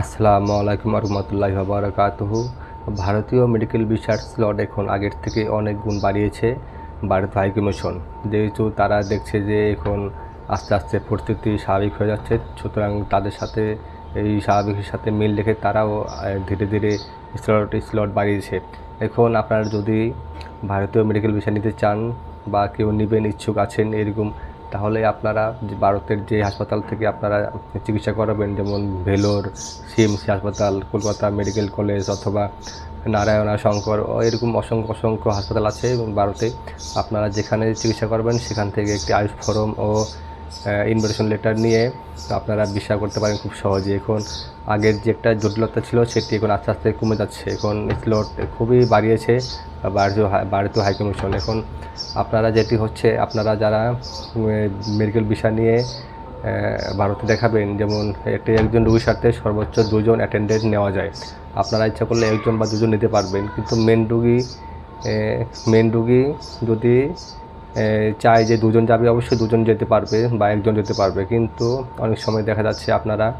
আসসালামু আলাইকুম রহমতুল্লাহ বারাকাতুহু। ভারতীয় মেডিকেল রিসার্চ স্লট এখন আগের থেকে অনেক গুণ বাড়িয়েছে ভারত হাই কমিশন। যেহেতু তারা দেখছে যে এখন আস্তে আস্তে পরিস্থিতি স্বাভাবিক হয়ে যাচ্ছে, সুতরাং তাদের সাথে, এই স্বাভাবিকের সাথে মিল রেখে তারাও ধীরে ধীরে স্লট স্লট বাড়িয়েছে। এখন আপনারা যদি ভারতীয় মেডিকেল ভিসা নিতে চান বা কেউ নেবেন, ইচ্ছুক আছেন, এরকম তাহলে আপনারা যে ভারতের যে হাসপাতাল থেকে আপনারা চিকিৎসা করাবেন, যেমন ভেলোর, সিএমসি হাসপাতাল, কলকাতা মেডিকেল কলেজ অথবা নারায়ণা শঙ্কর, এরকম অসংখ্য অসংখ্য হাসপাতাল আছে এবং ভারতে আপনারা যেখানে চিকিৎসা করবেন সেখান থেকে একটি আয়ুষ ফরম ও ইনভিটেশন লেটার নিয়ে আপনারা বিশ্বাস করতে পারেন খুব সহজে। এখন আগের যে একটা জটিলতা ছিল সেটি এখন আস্তে আস্তে কমে যাচ্ছে। এখন স্লট খুবই বাড়িয়েছে ভারতীয় ভারতীয় হাই কমিশন এখন আপনারা যেটি হচ্ছে, আপনারা যারা মেডিকেল বিষয় নিয়ে ভারতে দেখাবেন, যেমন একটি একজন রোগীর সাথে সর্বোচ্চ দুজন অ্যাটেন্ডেন্ট নেওয়া যায়। আপনারা ইচ্ছা করলে একজন বা দুজন নিতে পারবেন। কিন্তু মেন রুগী মেন রুগী যদি চায় যে দুজন যাবে, অবশ্যই দুজন যেতে পারবে বা একজন যেতে পারবে। কিন্তু অনেক সময় দেখা যাচ্ছে আপনারা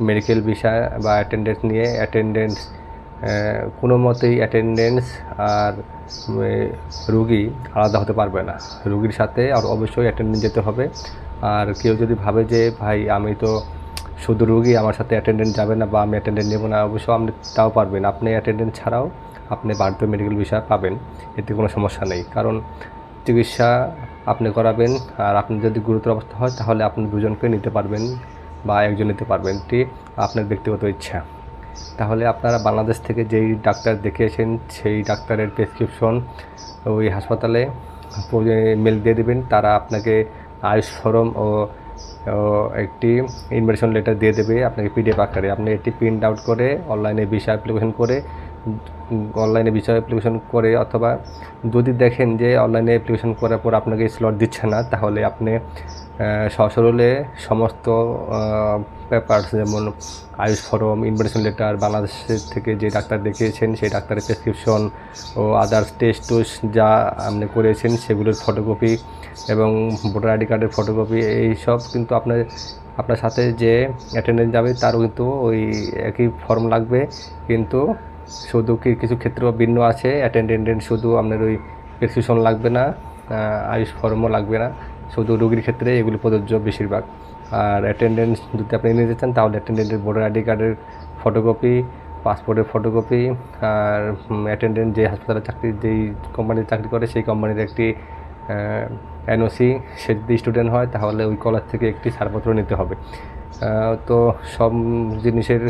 মেডিকেল বিষয় বা অ্যাটেন্ডেন্স নিয়ে অ্যাটেন্ডেন্স কোনো মতেই অ্যাটেন্ডেন্স আর রুগী আলাদা হতে পারবে না। রুগীর সাথে আর অবশ্যই অ্যাটেন্ডেন্স যেতে হবে। আর কেউ যদি ভাবে যে, ভাই, আমি তো শুধু রুগী, আমার সাথে অ্যাটেন্ডেন্ট যাবে না বা আমি অ্যাটেন্ডেন্ট নেব না, অবশ্য আপনি তাও পারবেন। আপনি অ্যাটেন্ডেন্ট ছাড়াও আপনি ভারতীয় মেডিকেল বিষয় পাবেন। এতে কোনো সমস্যা নেই। কারণ চিকিৎসা আপনি করাবেন, আর আপনি যদি গুরুতর অবস্থা হয়, তাহলে আপনি দুজনকে নিতে পারবেন বা একজন নিতে পারবেন। এটি আপনার ব্যক্তিগত ইচ্ছা। তাহলে আপনারা বাংলাদেশ থেকে যেই ডাক্তার দেখিয়েছেন, সেই ডাক্তারের প্রেসক্রিপশন ওই হাসপাতালে মেল দিয়ে দেবেন। তারা আপনাকে আয়ুষ ফরম ও একটি ইনভিটেশন লেটার দিয়ে দেবে। আপনাকে পিডিএফ আকারে। আপনি এটি প্রিন্ট আউট করে অনলাইনে ভিসা অ্যাপ্লিকেশন করে অনলাইনে ভিসা অ্যাপ্লিকেশন করে অথবা যদি দেখেন যে অনলাইনে অ্যাপ্লিকেশন করার পর আপনাকে স্লট দিচ্ছে না, তাহলে আপনি সশরীরে সমস্ত পেপারস যেমন আয়ুষ ফরম ইনভিটেশন লেটার বাংলাদেশের থেকে যে ডাক্তার দেখিয়েছেন, সেই ডাক্তারের প্রেসক্রিপশন ও আদার্স টেস্ট টুস যা আপনি করেছেন, সেগুলোর ফটোকপি এবং ভোটার আইডি কার্ডের ফটোকপি এইসব কিন্তু আপনার আপনার সাথে যে অ্যাটেন্ডেন্স যাবে, তারও কিন্তু ওই একই ফর্ম লাগবে। কিন্তু শুধু কি কিছু ক্ষেত্র ভিন্ন আছে? অ্যাটেন্ডেন্ট শুধু আপনার ওই প্রেসক্রিপশন লাগবে না আয়ুষ ফর্মও লাগবে না। শুধু রোগীর ক্ষেত্রে এগুলো প্রযোজ্য বেশিরভাগ। আর অ্যাটেন্ডেন্স যদি আপনি নিতে চান, তাহলে অ্যাটেন্ডেন্টের ভোটার আইডি কার্ডের ফটোকপি পাসপোর্টের ফটোকপি আর অ্যাটেন্ডেন্ট যে হাসপাতালে চাকরি, যেই কোম্পানিতে চাকরি করে, সেই কোম্পানির একটি এনওসি সে যদি স্টুডেন্ট হয়, তাহলে ওই কলেজ থেকে একটি ছাড়পত্র নিতে হবে। তো সব জিনিসের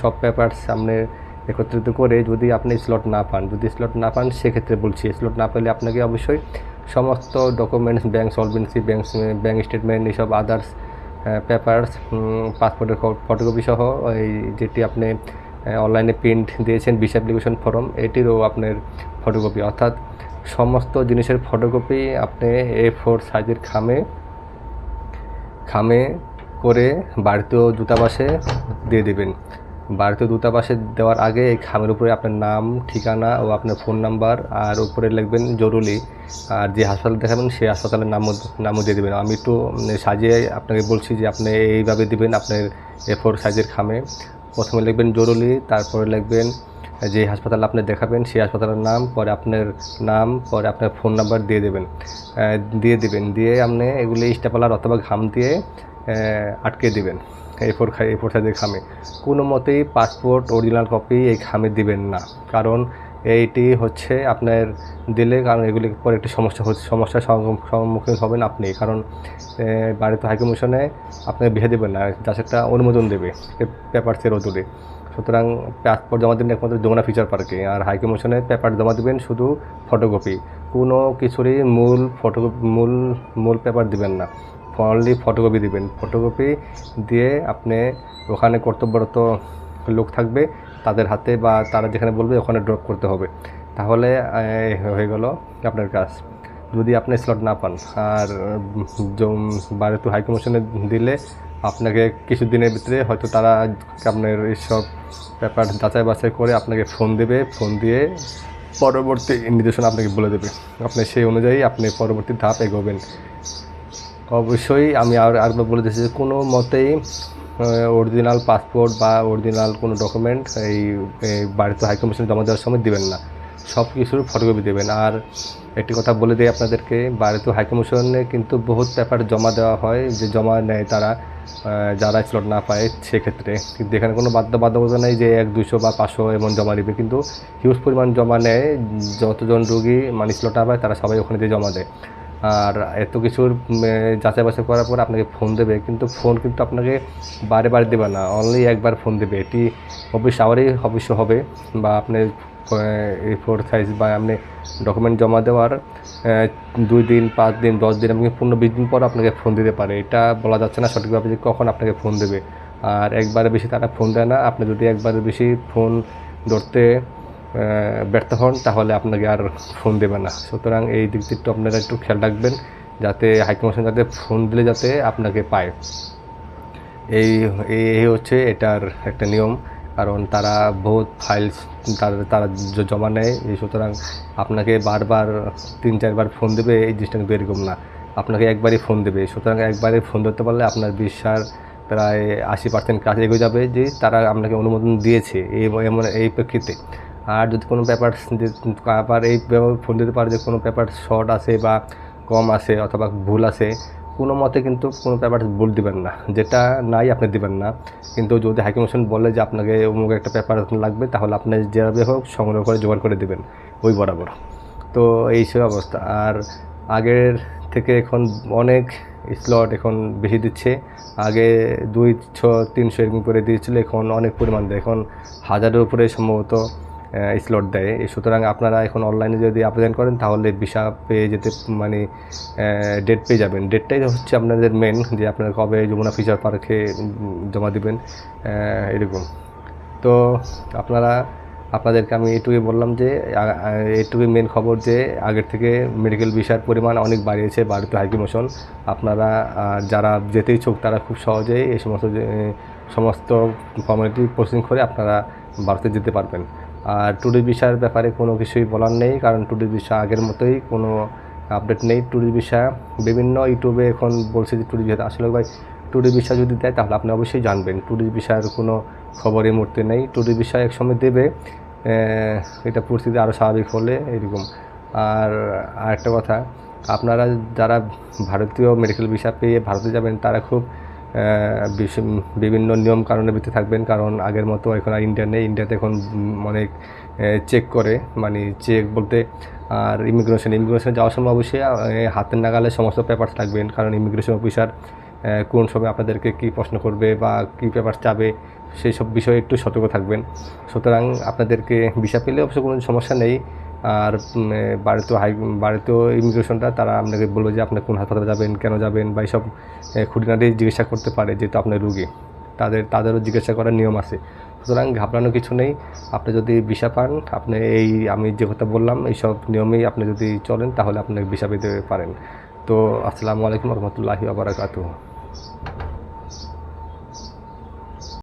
সব পেপার সামনে একত্রিত করে যদি আপনি স্লট না পান, যদি স্লট না পান, সেক্ষেত্রে বলছি স্লট না পেলে আপনাকে অবশ্যই সমস্ত documents bank solvency bank bank statement এইসব আদার্স পেপারস পাসপোর্টের ফটোকপি সহ ওই যেটি আপনি অনলাইনে প্রিন্ট দিয়েছেন বিশ অ্যাপ্লিকেশন ফর্ম এটিরও আপনার ফটোকপি অর্থাৎ সমস্ত জিনিসের ফটোকপি আপনি এ ফোর সাইজের খামে খামে করে বাড়িতেও দূতাবাসে দিয়ে দেবেন। ভারতীয় দূতাবাসে দেওয়ার আগে এই খামের উপরে আপনার নাম, ঠিকানা ও আপনার ফোন নাম্বার আর উপরে লিখবেন জরুরি। আর যে হাসপাতাল দেখাবেন সেই হাসপাতালের নামও নামও দিয়ে দেবেন। আমি একটু সাজিয়ে আপনাকে বলছি যে আপনি এইভাবে দিবেন আপনার এ ফোর সাইজের খামে। প্রথমে লিখবেন জরুরি, তারপরে লিখবেন যে হাসপাতাল আপনি দেখাবেন সেই হাসপাতালের নাম, পরে আপনার নাম, পরে আপনার ফোন নাম্বার দিয়ে দেবেন। দিয়ে দিবেন। দিয়ে আপনি এগুলি স্টেপলার অথবা ঘাম দিয়ে আটকে দিবেন। এই ফোর এই ফোর সাইজের খামে। কোনো মতেই পাসপোর্ট অরিজিনাল কপি এই খামে দিবেন না। কারণ এইটি হচ্ছে আপনার দিলে, কারণ এগুলি পরে একটি সমস্যা হচ্ছে, সমস্যার সম্মুখীন হবেন আপনি। কারণ বাড়িতে হাইকমিশনে আপনাকে বিহে দেবেন না একটা অনুমোদন দেবে পেপারসের অদূরে। সুতরাং পাসপোর্ট জমা দেবেন একমাত্র যমুনা ফিচার পার্কে আর হাইকমিশনে পেপার জমা দেবেন শুধু ফটোকপি কোনো কিছুরই মূল ফটোকপি মূল মূল পেপার দিবেন না। অনলি ফটোকপি দিবেন। ফটোকপি দিয়ে আপনি ওখানে কর্তব্যরত লোক থাকবে, তাদের হাতে বা তারা যেখানে বলবে ওখানে ড্রপ করতে হবে। তাহলে হয়ে গেল আপনার কাজ। যদি আপনি স্লট না পান, আর ভারতীয় হাইকমিশনে দিলে আপনাকে কিছুদিনের ভিতরে হয়তো তারা আপনার এইসব ব্যাপার যাচাই বাছাই করে আপনাকে ফোন দেবে। ফোন দিয়ে পরবর্তী নির্দেশনা আপনাকে বলে দেবে। আপনি সেই অনুযায়ী আপনি পরবর্তী ধাপ এগোবেন। অবশ্যই আমি আর আরেকবার বলে দিচ্ছি যে কোনো মতেই অরিজিনাল পাসপোর্ট বা অরিজিনাল কোনো ডকুমেন্ট এই বাড়িতে হাই কমিশনে জমা দেওয়ার সময় দিবেন না। সব কিছুর ফটোকপি দেবেন। আর একটি কথা বলে দিই আপনাদেরকে ভারত হাইকমিশনে কিন্তু বহুত পেপার জমা দেওয়া হয়, যে জমা নেয় তারা যারা স্লট না পায় সেক্ষেত্রে। কিন্তু এখানে কোনো বাধ্য বাধ্যকতা নেই যে এক দুশো বা পাঁচশো এমন জমা নেবে কিন্তু হিউজ পরিমাণ জমা নেয়, যতজন রুগী মানে স্লট না পায় তারা সবাই ওখানে দিয়ে জমা দেয়। আর এত কিছুর যাচাই বাছাই করার পর আপনাকে ফোন দেবে। কিন্তু ফোন কিন্তু আপনাকে বারে বারে দেবে না। অনলি একবার ফোন দেবে। এটি অফিস আওয়ারই অবশ্য হবে বা আপনি ফোর সাইজ বা আপনি ডকুমেন্ট জমা দেওয়ার দুই দিন, পাঁচ দিন, দশ দিন, এমনকি পনেরো বিশ দিন পর আপনাকে ফোন দিতে পারে। এটা বলা যাচ্ছে না সঠিকভাবে যে কখন আপনাকে ফোন দেবে। আর একবারে বেশি তারা ফোন দেয় না। আপনি যদি একবারে বেশি ফোন ধরতে ব্যর্থ হন, তাহলে আপনাকে আর ফোন দেবে না। সুতরাং এই দিক একটু আপনারা একটু খেয়াল রাখবেন, যাতে হাইকমিশন যাতে ফোন দিলে যাতে আপনাকে পায়। এই এই হচ্ছে এটার একটা নিয়ম, কারণ তারা বহুত ফাইলস তারা তারা জমা নেয়। সুতরাং আপনাকে বারবার, তিন, চারবার ফোন দেবে, এই জিনিসটা কিন্তু এরকম না। আপনাকে একবারই ফোন দেবে। সুতরাং একবারে ফোন ধরতে পারলে আপনার বিশ্বাস প্রায় আশি পার্সেন্ট কাছে এগিয়ে যাবে যে তারা আপনাকে অনুমোদন দিয়েছে, এই, এমন, এই প্রেক্ষিতে। আর যদি কোনো পেপার আবার এই ফোন দিতে পারে যে কোনো পেপার শর্ট আছে বা কম আছে অথবা ভুল আছে, কোনো মতে কিন্তু কোনো পেপার ভুল দিবেন না। যেটা নাই আপনি দিবেন না। কিন্তু যদি হাইকমিশন বলে যে আপনাকে অমুক একটা পেপার লাগবে, তাহলে আপনি যেভাবে হোক সংগ্রহ করে জোগাড় করে দেবেন, ওই বরাবর। তো এই সব অবস্থা। আর আগের থেকে এখন অনেক স্লট এখন বেশি দিচ্ছে। আগে দুই, ছ, তিনশো এরকম করে দিয়েছিল, এখন অনেক পরিমাণ। দেয় এখন হাজারের উপরে সম্ভবত স্লট দেয়। সুতরাং আপনারা এখন অনলাইনে যদি আবেদন করেন, তাহলে ভিসা পেয়ে যেতে মানে ডেট পেয়ে যাবেন। ডেটটাই হচ্ছে আপনাদের মেন যে আপনারা কবে যমুনা ফিচার পার্কে জমা দিবেন। এরকম তো আপনারা, আপনাদেরকে আমি এটুকুই বললাম যে এটুকুই মেন খবর যে, আগের থেকে মেডিকেল ভিসার পরিমাণ অনেক বাড়িয়েছে ভারতীয় হাইকমিশন আপনারা যারা যেতে ইচ্ছুক, তারা খুব সহজেই এই সমস্ত সমস্ত ফর্মালিটি প্রসেসিং করে আপনারা ভারতে যেতে পারবেন। আর ট্যুরিস্ট ভিসার ব্যাপারে কোনো কিছুই বলার নেই, কারণ ট্যুরিস্ট ভিসা আগের মতোই কোনো আপডেট নেই। ট্যুরিস্ট ভিসা বিভিন্ন ইউটিউবে এখন বলছে যে ট্যুরিস্ট ভিসা আসলে ভাই ট্যুরিস্ট ভিসা যদি দেয় তাহলে আপনি অবশ্যই জানবেন। ট্যুরিস্ট ভিসার কোনো খবর এই মুহূর্তে নেই। ট্যুরিস্ট ভিসা এক সময় দেবে এটা পরিস্থিতি আরও স্বাভাবিক হলে এরকম। আর আরেকটা কথা, আপনারা যারা ভারতীয় মেডিকেল ভিসা পেয়ে ভারতে যাবেন, তারা খুব বিভিন্ন নিয়ম কারণের ভিত্তি থাকবেন, কারণ আগের মতো এখন আর ইন্ডিয়া নেই। ইন্ডিয়াতে এখন অনেক চেক করে মানে চেক বলতে, আর ইমিগ্রেশন ইমিগ্রেশনে যাওয়ার সময় অবশ্যই হাতের নাগালে সমস্ত পেপার থাকবেন, কারণ ইমিগ্রেশন অফিসার কোন সময় আপনাদেরকে কী প্রশ্ন করবে বা কী পেপার চাবে, সেই সব বিষয়ে একটু সতর্ক থাকবেন। সুতরাং আপনাদেরকে ভিসা পেলে অবশ্য কোনো সমস্যা নেই। আর বাড়িতেও হাই ভারতীয় ইমিগ্রেশনটা তারা আপনাকে বলবে যে আপনি কোন হাসপাতালে যাবেন, কেন যাবেন বা এইসব খুঁটিনাটি জিজ্ঞাসা করতে পারে যেহেতু আপনার রুগী। তাদের, তাদেরও জিজ্ঞাসা করার নিয়ম আছে। সুতরাং ঘাবড়ানোর কিছু নেই। আপনি যদি ভিসা পান, আপনি এই, আমি যে কথা বললাম, এইসব নিয়মেই আপনি যদি চলেন, তাহলে আপনি ভিসা পেতে পারেন। তো, আসসালামু আলাইকুম রহমতুল্লাহি আবরাকাতুহ